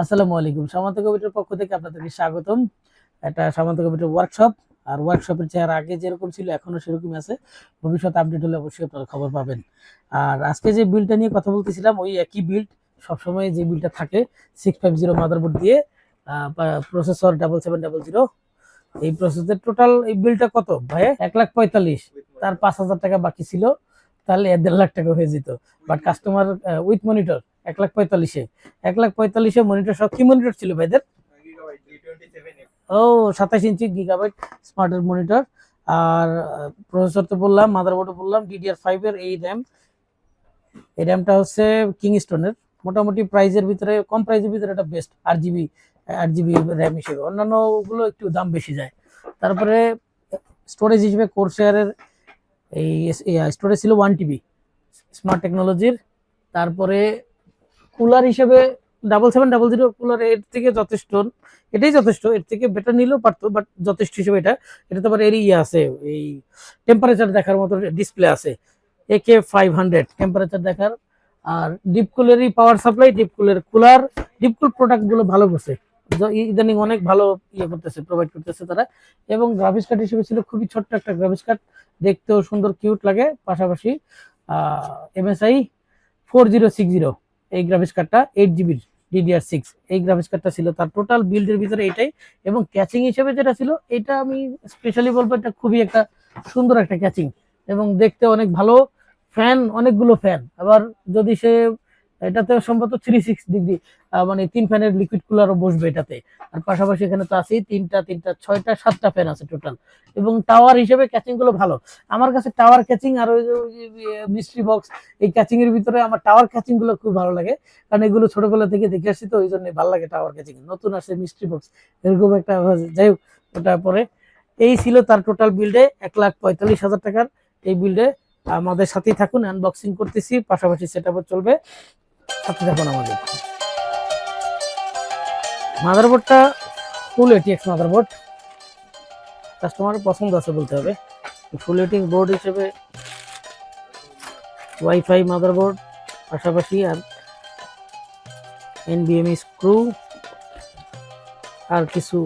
আসসালামু আলাইকুম। সামন্ত কমিটির পক্ষ থেকে আপনাদেরকে স্বাগতম। এটা সামন্ত কমিটির ওয়ার্কশপ আর ওয়ার্কশপের চেহারা আগে যেরকম ছিল, এখনও সেরকমই আছে। ভবিষ্যতে আপডেট হলে অবশ্যই আপনারা খবর পাবেন। আর আজকে যে বিলটা নিয়ে কথা বলতেছিলাম, ওই একই বিল্ড সবসময় যে বিলটা থাকে সিক্স ফাইভ জিরো মাদারবোর্ড দিয়ে processor double seven double zero এই প্রসেসের টোটাল এই বিলটা কত? ভাই এক লাখ পঁয়তাল্লিশ। তার পাঁচ হাজার টাকা বাকি ছিল, তাহলে দেড় লাখ টাকা হয়ে যেত। বাট কাস্টমার উইথ মনিটর এক লাখ পঁয়তাল্লিশে। এক লাখ পঁয়তাল্লিশে মনিটর সব কি মনিটর ছিল ভাইদের? ও, সাতাশ ইঞ্চি গিগাবাইট স্মার্টের মনিটর আর প্রসেসর তো বললাম মাদারবোর্ডও বললাম ডিডিআর ফাইভের এই র্যাম এই র্যামটা হচ্ছে কিংস্টোনের মোটামুটি প্রাইজের ভিতরে, কম প্রাইজের ভিতরে এটা বেস্ট আট জিবি আট জিবি র্যাম হিসেবে। অন্যান্যগুলো একটু দাম বেশি যায়। তারপরে স্টোরেজ হিসেবে কোরশেয়ারের এই স্টোরেজ ছিল ওয়ান টিবি স্মার্ট টেকনোলজির তারপরে কুলার হিসেবে double seven double zero cooler এর থেকে যথেষ্ট এটাই যথেষ্ট, এর থেকে বেটার নিলেও পারতো বাট যথেষ্ট হিসেবে এটা এটা তো আবার এর ইয়ে আছে, এই টেম্পারেচার দেখার মতো ডিসপ্লে আছে। একে ফাইভ হান্ড্রেড টেম্পারেচার দেখার, আর ডিপকুলেরই পাওয়ার সাপ্লাই ডিপকুলের কুলার ডিপকুল প্রোডাক্টগুলো ভালো করছে। ইদানিং অনেক ভালো ইয়ে করতেছে প্রোভাইড করতেছে তারা। এবং গ্রাফিক্স কার্ড হিসেবে ছিল খুবই ছোট্ট একটা গ্রাফিক্স কার্ড দেখতেও সুন্দর কিউট লাগে। পাশাপাশি MSI four zero six zero এই গ্রাফিক্স কার্ডটা এইট জিবির ডিডিআর সিক্স এই গ্রাফিক্স কার্ডটা ছিল তার টোটাল বিল্ডের ভিতরে এটাই এবং ক্যাচিং হিসেবে যেটা ছিল, এটা আমি স্পেশালি বলব এটা খুবই একটা সুন্দর একটা ক্যাচিং এবং দেখতে অনেক ভালো। ফ্যান অনেকগুলো ফ্যান আবার যদি সে এটাতে সম্ভবত থ্রি সিক্স ডিগ্রি মানে তিন ফ্যানের লিকুইড কুলারও বসবে এটাতে। আর পাশাপাশি এখানে তো আছেই তিনটা তিনটা, ছয়টা, সাতটা ফ্যান আছে টোটাল এবং টাওয়ার হিসেবে ক্যাচিংগুলো ভালো। আমার কাছে টাওয়ার ক্যাচিং আর ওই মিস্ট্রি বক্স এই ক্যাচিং এর ভিতরে আমার টাওয়ার ক্যাচিংগুলো খুব ভালো লাগে। কারণ এগুলো ছোটবেলা থেকে দেখে আসছি তো ওই জন্য ভালো লাগে টাওয়ার ক্যাচিং নতুন আসছে মিস্ট্রি বক্স এরকম একটা যাই হোক, ওটা পরে। এই ছিল তার টোটাল বিল্ডে এক লাখ পঁয়তাল্লিশ হাজার টাকার। এই বিল্ডে আমাদের সাথেই থাকুন আনবক্সিং করতেছি, পাশাপাশি সেট চলবে। সাথে আমাদের। মাদারবোর্ডটা ফুল এটিএক্স মাদারবোর্ড কাস্টমারের পছন্দ আছে বলতে হবে। ফুল এটিং বোর্ড হিসেবে ওয়াইফাই মাদারবোর্ড পাশাপাশি আর এনবিএমই স্ক্রু আর কিছু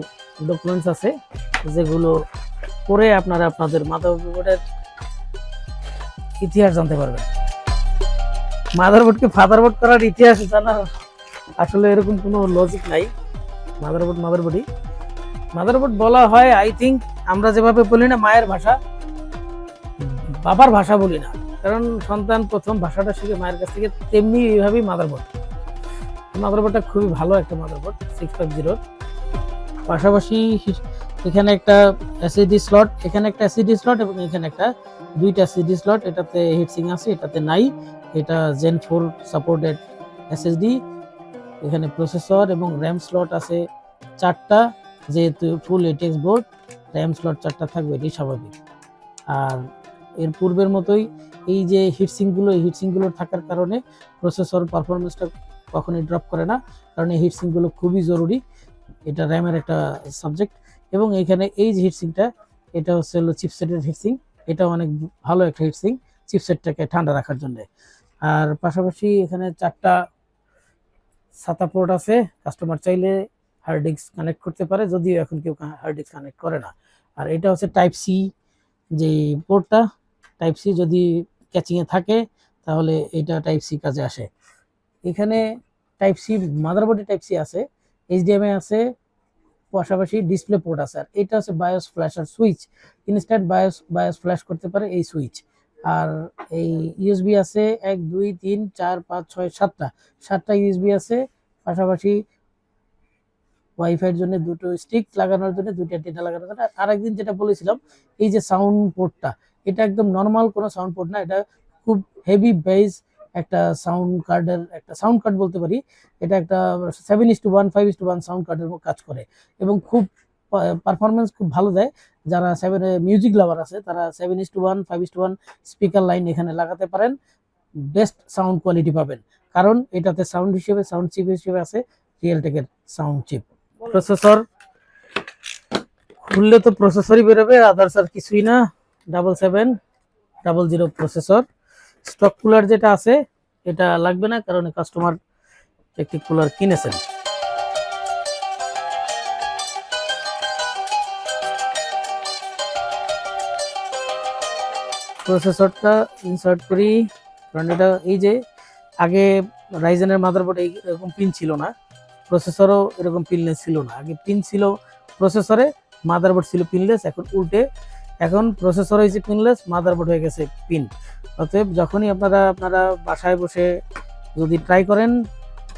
ডকুমেন্টস আছে, যেগুলো করে আপনারা আপনাদের মাদারবোর্ডের ইতিহাস জানতে পারবেন। মাদারবোর্ডকে ফাদারবোর্ড করার ইতিহাস জানার আসলে এরকম কোনো লজিক নাই। মাদারবোর্ড, মাদারবোর্ডই। মাদারবোর্ড বলা হয় আই থিঙ্ক আমরা যেভাবে বলি না, মায়ের ভাষা। বাবার ভাষা বলি না। কারণ সন্তান প্রথম ভাষাটা শিখে মায়ের কাছ থেকে তেমনি এইভাবেই মাদারবোর্ড। মাদারবোর্ডটা খুবই ভালো একটা মাদারবোর্ড সিক্স ফাইভ জিরোর পাশাপাশি এখানে একটা এসএসডি স্লট এখানে একটা এসএসডি স্লট এবং এখানে একটা দুইটা সিডি স্লট এটাতে হিটসিং আছে, এটাতে নাই। এটা জেন ফোর সাপোর্টেড এসএসডি এখানে প্রসেসর এবং র্যাম স্লট আছে চারটা, যেহেতু full ATX board RAM slot চারটা থাকবে এটি স্বাভাবিক। আর এর পূর্বের মতোই এই যে হিটসিংগুলো এই হিটসিংগুলো থাকার কারণে প্রসেসর পারফরমেন্সটা কখনোই ড্রপ করে না, কারণ এই হিটসিংগুলো খুবই জরুরি। এটা র্যামের একটা সাবজেক্ট এবং এখানে এই যে হিটসিংটা এটা হচ্ছে হলো চিপসেটের হিটসিং এটা অনেক ভালো একটা হিটসিং চিপসেটটাকে ঠান্ডা রাখার জন্য। আর পাশাপাশি এখানে চারটা সাতা পোর্ট আছে কাস্টমার চাইলে হার্ড ডিস্ক কানেক্ট করতে পারে, যদিও এখন কেউ হার্ড ডিস্ক কানেক্ট করে না। আর এটা হচ্ছে টাইপ সি যে পোর্টটা টাইপ সি যদি ক্যাচিংয়ে থাকে, তাহলে এটা টাইপ সি কাজে আসে। এখানে টাইপ সি মাদারবোর্ডে টাইপ সি আছে এইচডিএমআই আছে পাশাপাশি ডিসপ্লে পোর্ট আছে। আর এটা হচ্ছে বায়োস ফ্ল্যাশ আর switch instant BIOS BIOS flash করতে পারে এই সুইচ আর এই ইউএসবি আছে এক, দুই, তিন, চার, পাঁচ, ছয়, সাতটা। সাতটা ইউএসবি আছে। পাশাপাশি ওয়াইফাইয়ের জন্য দুটো স্টিক লাগানোর জন্য দুইটা ডেটা লাগানোর জন্য। আর আরেকদিন যেটা বলেছিলাম, এই যে সাউন্ড পোর্টটা এটা একদম নর্মাল কোনো সাউন্ড পোর্ট না। এটা খুব হেভি বেস একটা সাউন্ড কার্ডের একটা সাউন্ড কার্ড বলতে পারি এটা একটা seven is two one five is two one sound কার্ডের কাজ করে। এবং খুব পারফরমেন্স খুব ভালো দেয়। যারা সেভেন মিউজিক লাভার আছে তারা seven is two one five is two one speaker line এখানে লাগাতে পারেন। বেস্ট সাউন্ড কোয়ালিটি পাবেন। কারণ এটাতে সাউন্ড হিসেবে সাউন্ড চিপ হিসেবে আছে রিয়েলটেকের সাউন্ড চিপ প্রসেসর খুললে তো প্রসেসরই বেরোবে আদার্স আর কিছুই না। Double seven double zero processor stock cooler যেটা আছে, এটা লাগবে না কারণ কাস্টমার একটি কুলার কিনেছেন। প্রসেসরটা ইনসার্ট করি, কারণ এটা এই যে আগে রাইজেনের মাদারবোর্ডে এরকম পিন ছিল না প্রসেসরও এরকম পিনলেস ছিল না। আগে পিন ছিল প্রসেসরে মাদারবোর্ড ছিল পিনলেস এখন উল্টে এখন প্রসেসর হয়েছে পিনলেস মাদারবোর্ড হয়ে গেছে পিন অতএব যখনই আপনারা আপনারা বাসায় বসে যদি ট্রাই করেন,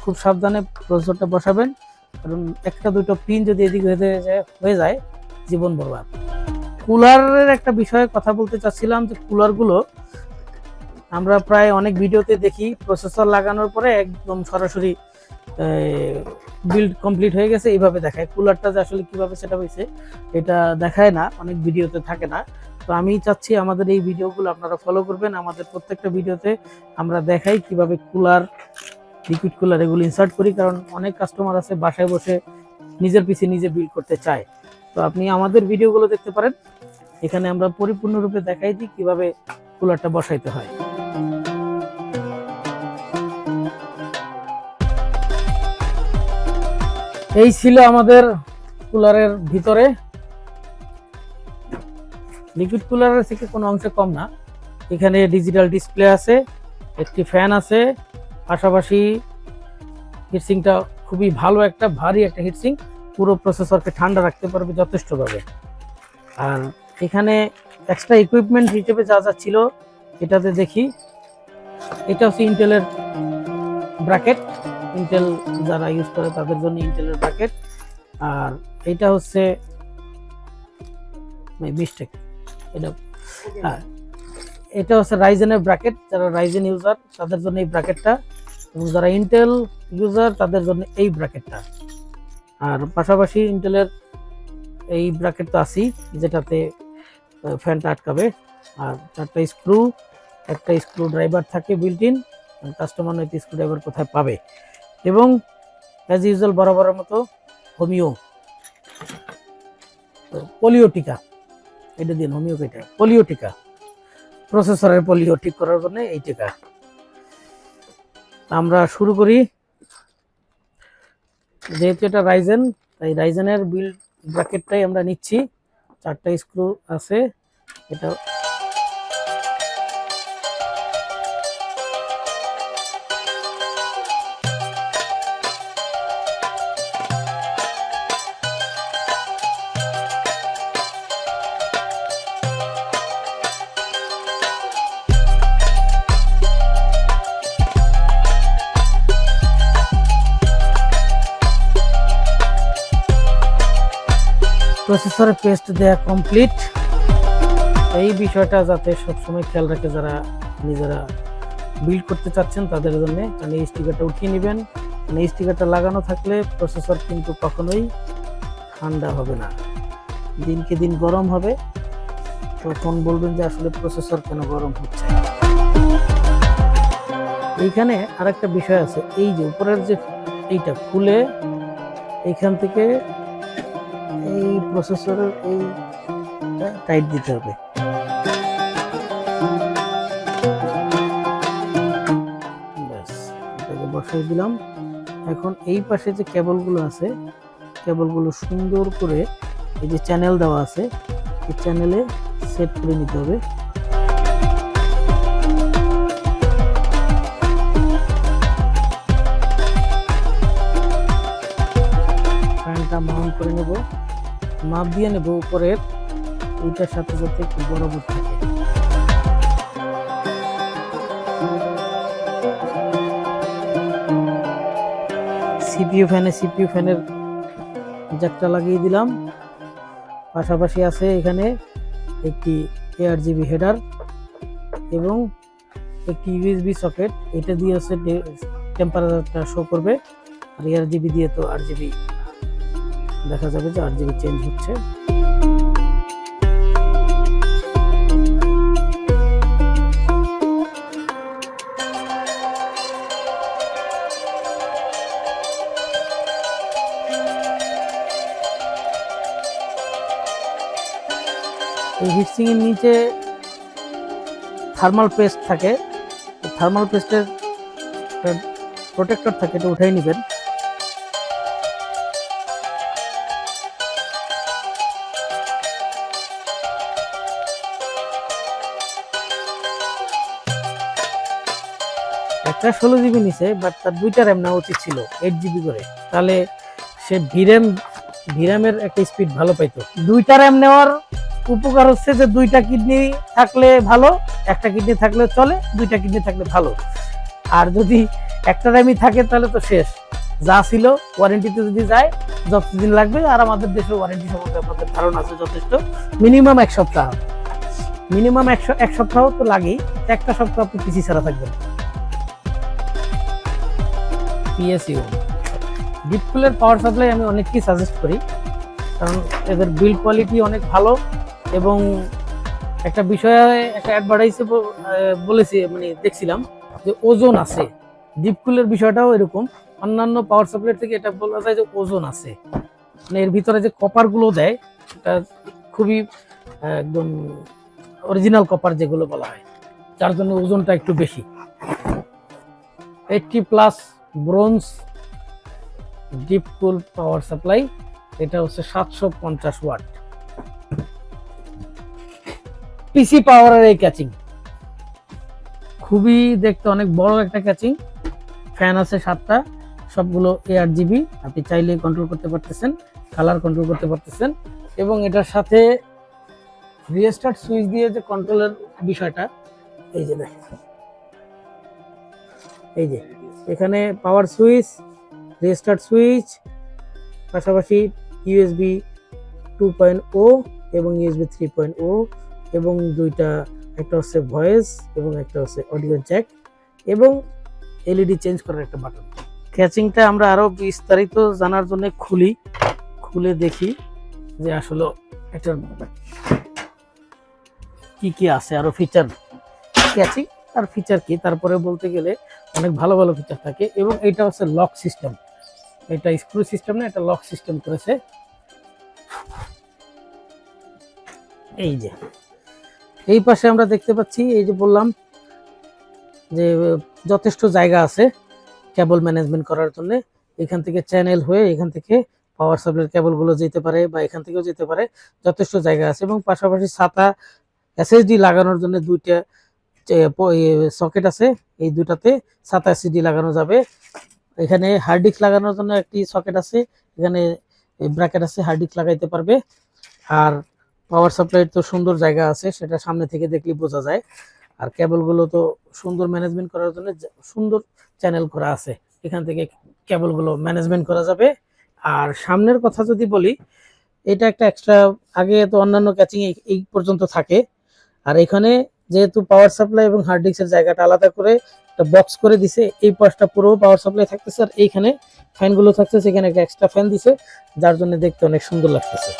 খুব সাবধানে প্রসেসরটা বসাবেন। কারণ একটা, দুটো পিন যদি এদিকে হয়ে যায় হয়ে যায়, জীবন বরবাদ। কুলারের একটা বিষয়ে কথা বলতে চাচ্ছিলাম যে কুলারগুলো আমরা প্রায় অনেক ভিডিওতে দেখি। প্রসেসর লাগানোর পরে একদম সরাসরি বিল্ড কমপ্লিট হয়ে গেছে, এইভাবে দেখায়। কুলারটা যে আসলে কীভাবে সেটা হয়েছে, এটা দেখায় না, অনেক ভিডিওতে থাকে না। তো আমি চাচ্ছি আমাদের এই ভিডিওগুলো আপনারা ফলো করবেন। আমাদের প্রত্যেকটা ভিডিওতে আমরা দেখাই কীভাবে কুলার লিকুইড কুলার এগুলো ইনসার্ট করি, কারণ অনেক কাস্টমার আছে বাসায় বসে নিজের পিছিয়ে নিজে বিল্ড করতে চায়। তো আপনি আমাদের ভিডিওগুলো দেখতে পারেন। এখানে আমরা পরিপূর্ণরূপে দেখাই দিই কীভাবে কুলারটা বসাইতে হয়। এই ছিল আমাদের কুলারের ভিতরে। লিকুইড কুলারের থেকে কোনো অংশে কম না। এখানে ডিজিটাল ডিসপ্লে আছে, একটি ফ্যান আছে, পাশাপাশি হিটসিংটা খুবই ভালো একটা, ভারী একটা হিটসিং পুরো প্রসেসরকে ঠান্ডা রাখতে পারবে যথেষ্টভাবে। আর এখানে এক্সট্রা ইকুইপমেন্ট হিসেবে যা যা ছিল, এটাতে দেখি। এটা হচ্ছে ইন্টেলের ব্র্যাকেট ইন্টেল যারা ইউজ করে তাদের জন্য ইন্টেলের ব্র্যাকেট আর এটা হচ্ছে মিস্টেক এটা হ্যাঁ। এটা হচ্ছে রাইজেনের ব্র্যাকেট যারা রাইজেন ইউজার তাদের জন্য এই ব্র্যাকেটটা এবং যারা ইন্টেল ইউজার তাদের জন্য এই ব্র্যাকেটটা আর পাশাপাশি ইন্টেলের এই ব্র্যাকেট তো আছি যেটাতে ফ্যানটা আটকাবে। আর চারটা স্ক্রু একটা স্ক্রু ড্রাইভার থাকে বিল্ট ইন কাস্টমার নয়তো স্ক্রু ড্রাইভার কোথায় পাবে। এবং অ্যাজ ইউজুয়াল বরাবরের মতো হোমিও, পোলিও টিকা, এটা দিন হোমিও এটা? পোলিও টিকা প্রসেসরের পোলিও ঠিক করার জন্য এই টিকা। আমরা শুরু করি। যেহেতু এটা রাইজেন তাই রাইজেনের বিল ব্র্যাকেটটাই আমরা নিচ্ছি। চারটা স্ক্রু আছে, এটা প্রসেসরে পেস্ট দেয়া কমপ্লিট এই বিষয়টা যাতে সবসময় খেয়াল রাখে যারা নিজেরা বিল্ড করতে চাচ্ছেন, তাদের জন্য। কারণ এই স্টিকারটা উঠিয়ে নেবেন। কারণ এই স্টিকারটা লাগানো থাকলে প্রসেসর কিন্তু কখনোই ঠান্ডা হবে না। দিনকে দিন গরম হবে। তখন বলবেন যে আসলে প্রসেসর কেন গরম হচ্ছে? এইখানে আরেকটা বিষয় আছে। এই যে উপরের যে এইটা খুলে এইখান থেকে প্রসেসরের এই টাইট দিতে হবে। বসাই দিলাম। এখন এই পাশে যে কেবলগুলো আছে, কেবলগুলো সুন্দর করে এই যে চ্যানেল দেওয়া আছে, এই চ্যানেলে সেট করে নিতে হবে। ফ্যানটা মাউন্ট করে নেব। মাপ দিয়ে নেব উপরের ওইটার সাথে সাথে একটু বরাবর থাকে। সিপিইউ ফ্যানে, সিপিইউ ফ্যানের জ্যাকটা লাগিয়ে দিলাম। পাশাপাশি আছে এখানে একটি এআর জিবি হেডার এবং একটি ইউএসবি সকেট। এটা দিয়ে হচ্ছে টেম্পারেচারটা শো করবে। আর এআর জিবি দিয়ে তো আর জিবি দেখা যাবে যে আর জিবি চেঞ্জ হচ্ছে। এই হিটসিং এর নিচে থার্মাল পেস্ট থাকে। থার্মাল পেস্টের প্রোটেক্টর থাকে, এটা উঠাই নেবেন। একটা ষোলো জিবি নিছে বাট তার দুইটা র্যাম নেওয়া উচিত ছিল এইট জিবি করে। তাহলে সে ভিরেম ভিরামের একটা স্পিড ভালো পাইতো। দুইটা র্যাম নেওয়ার উপকার হচ্ছে যে দুইটা কিডনি থাকলে ভালো, একটা কিডনি থাকলে চলে, দুইটা কিডনি থাকলে ভালো। আর যদি একটা র্যামই থাকে তাহলে তো শেষ। যা ছিল ওয়ারেন্টিতে যদি যায়, যতদিন লাগবে, আর আমাদের দেশের ওয়ারেন্টি সম্বন্ধে আপনাদের ধারণা আছে যথেষ্ট। মিনিমাম এক সপ্তাহ। মিনিমাম একশো এক সপ্তাহ তো লাগেই, একটা সপ্তাহ আপনি পিসি ছাড়া থাকবেন। পিএসইউ ডিপকুলের পাওয়ার সাপ্লাই আমি অনেককেই সাজেস্ট করি। কারণ এদের বিল্ড কোয়ালিটি অনেক ভালো এবং একটা বিষয়ে একটা অ্যাডভার্টাইজে বলেছি মানে দেখছিলাম যে ওজন আছে। ডিপকুলের বিষয়টাও এরকম। অন্যান্য পাওয়ার সাপ্লাই থেকে এটা বলা যায় যে ওজন আছে। মানে এর ভিতরে যে কপারগুলো দেয়, এটা খুবই একদম অরিজিনাল কপার যেগুলো বলা হয়, যার জন্য ওজনটা একটু বেশি। Eighty plus bronze DeepCool power supply, এটা হচ্ছে সাতশো পঞ্চাশ ওয়াট। পিসি পাওয়ারের এই ক্যাচিং খুবই দেখতে অনেক বড় একটা ক্যাচিং ফ্যান আছে সাতটা, সবগুলো এআর জিবি আপনি চাইলে কন্ট্রোল করতে পারতেছেন কালার কন্ট্রোল করতে পারতেছেন। এবং এটার সাথে রিস্টার্ট সুইচ দিয়ে যে কন্ট্রোলের বিষয়টা, এই যে দেখেন। এই যে। এখানে পাওয়ার সুইচ রিস্টার্ট সুইচ পাশাপাশি ইউএসবি টু পয়েন্ট ও এবং ইউএসবি থ্রি পয়েন্ট ও এবং দুইটা, একটা হচ্ছে ভয়েস এবং একটা হচ্ছে অডিও জ্যাক এবং এলইডি চেঞ্জ করার একটা বাটন ক্যাচিংটা আমরা আরও বিস্তারিত জানার জন্য খুলি, খুলে দেখি যে আসলে এটার কি কি আছে আরও ফিচার ক্যাচিং আর ফিচার কি? তারপরে বলতে গেলে অনেক ভালো ভালো ফিচার থাকে এবং এটা হচ্ছে লক সিস্টেম এটা স্ক্রু সিস্টেম না, এটা লক সিস্টেম করেছে। এই যে। এই পাশে আমরা দেখতে পাচ্ছি, এই যে বললাম যে যথেষ্ট জায়গা আছে কেবল ম্যানেজমেন্ট করার জন্য। এখান থেকে চ্যানেল হয়ে এখান থেকে পাওয়ার সাপ্লাইয়ের কেবলগুলো যেতে পারে বা এখান থেকেও যেতে পারে। যথেষ্ট জায়গা আছে এবং পাশাপাশি ছাতা এসএসডি লাগানোর জন্য দুইটা সকেট আছে, এই দুটাতে ছাতা এসএসডি লাগানো যাবে। এখানে হার্ড ডিস্ক লাগানোর জন্য একটি সকেট আছে, এখানে ব্র্যাকেট আছে, হার্ড ডিস্ক লাগাইতে পারবে। আর পাওয়ার সাপ্লাইয়ের তো সুন্দর জায়গা আছে, সেটা সামনে থেকে দেখলে বোঝা যায়। আর কেবলগুলো তো সুন্দর ম্যানেজমেন্ট করার জন্য সুন্দর চ্যানেল করা আছে। এখান থেকে কেবলগুলো ম্যানেজমেন্ট করা যাবে। আর সামনের কথা যদি বলি, এটা একটা এক্সট্রা, আগে তো অন্যান্য ক্যাচিং এই পর্যন্ত থাকে। আর এখানে যেহেতু পাওয়ার সাপ্লাই এবং হার্ড ডিস্কের জায়গাটা আলাদা করে একটা বক্স করে দিছে, এই পাশটা পুরো পাওয়ার সাপ্লাই থাকতেছে আর এইখানে ফ্যানগুলো থাকতেছে এখানে একটা এক্সট্রা ফ্যান দিছে, যার জন্য দেখতে অনেক সুন্দর লাগতেছে।